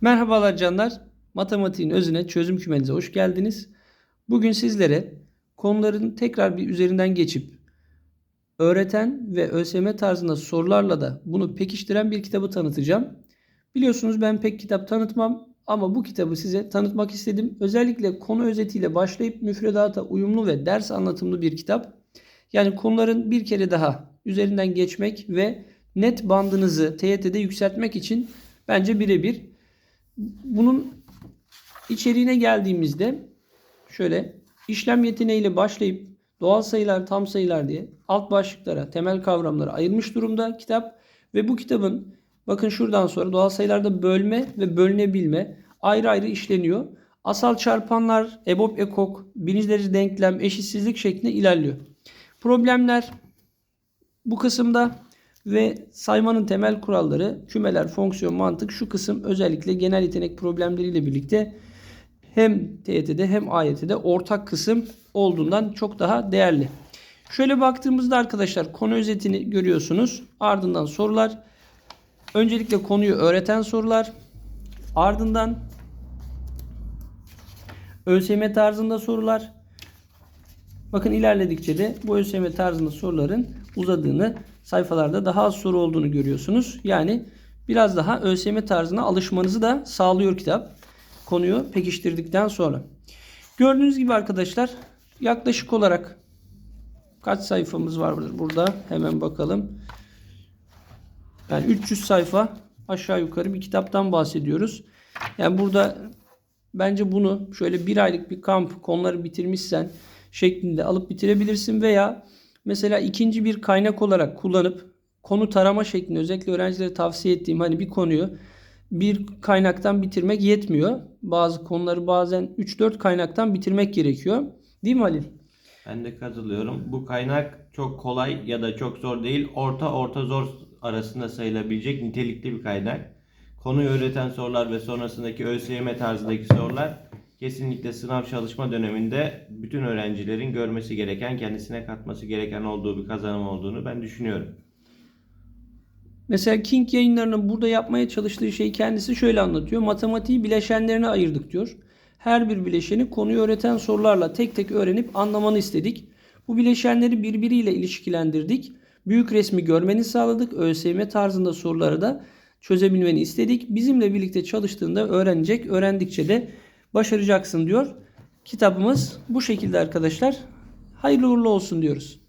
Merhabalar canlar. Matematiğin özüne çözüm kümenize hoş geldiniz. Bugün sizlere konuların tekrar bir üzerinden geçip öğreten ve ÖSYM tarzında sorularla da bunu pekiştiren bir kitabı tanıtacağım. Biliyorsunuz ben pek kitap tanıtmam ama bu kitabı size tanıtmak istedim. Özellikle konu özetiyle başlayıp müfredata uyumlu ve ders anlatımlı bir kitap. Yani konuların bir kere daha üzerinden geçmek ve net bandınızı TYT'de yükseltmek için bence birebir. Bunun içeriğine geldiğimizde şöyle işlem yeteneğiyle başlayıp doğal sayılar, tam sayılar diye alt başlıklara, temel kavramlara ayırmış durumda kitap ve bu kitabın bakın şuradan sonra doğal sayılarda bölme ve bölünebilme ayrı ayrı işleniyor. Asal çarpanlar, EBOB, EKOK, birinci derece denklem, eşitsizlik şeklinde ilerliyor. Problemler bu kısımda ve saymanın temel kuralları, kümeler, fonksiyon, mantık şu kısım özellikle genel yetenek problemleriyle birlikte hem TYT'de hem AYT'de ortak kısım olduğundan çok daha değerli. Şöyle baktığımızda arkadaşlar konu özetini görüyorsunuz. Ardından sorular. Öncelikle konuyu öğreten sorular. Ardından ÖSYM tarzında sorular. Bakın ilerledikçe de bu ÖSYM tarzında soruların uzadığını, sayfalarda daha az soru olduğunu görüyorsunuz. Yani biraz daha ÖSYM tarzına alışmanızı da sağlıyor kitap. Konuyu pekiştirdikten sonra. Gördüğünüz gibi arkadaşlar yaklaşık olarak kaç sayfamız vardır burada? Hemen bakalım. Yani 300 sayfa aşağı yukarı bir kitaptan bahsediyoruz. Yani burada bence bunu şöyle bir aylık bir kamp konuları bitirmişsen şeklinde alıp bitirebilirsin veya mesela ikinci bir kaynak olarak kullanıp konu tarama şeklinde özellikle öğrencilere tavsiye ettiğim hani bir konuyu bir kaynaktan bitirmek yetmiyor. Bazı konuları bazen 3-4 kaynaktan bitirmek gerekiyor. Değil mi Halil? Ben de katılıyorum. Bu kaynak çok kolay ya da çok zor değil. Orta orta zor arasında sayılabilecek nitelikli bir kaynak. Konuyu öğreten sorular ve sonrasındaki ÖSYM tarzındaki sorular kesinlikle sınav çalışma döneminde bütün öğrencilerin görmesi gereken, kendisine katması gereken olduğu bir kazanım olduğunu ben düşünüyorum. Mesela King yayınlarının burada yapmaya çalıştığı şey kendisi şöyle anlatıyor. Matematiği bileşenlerine ayırdık diyor. Her bir bileşeni konuyu öğreten sorularla tek tek öğrenip anlamanı istedik. Bu bileşenleri birbiriyle ilişkilendirdik. Büyük resmi görmeni sağladık. ÖSYM tarzında soruları da çözebilmeni istedik. Bizimle birlikte çalıştığında öğrenecek, öğrendikçe de başaracaksın diyor. Kitabımız bu şekilde arkadaşlar. Hayırlı uğurlu olsun diyoruz.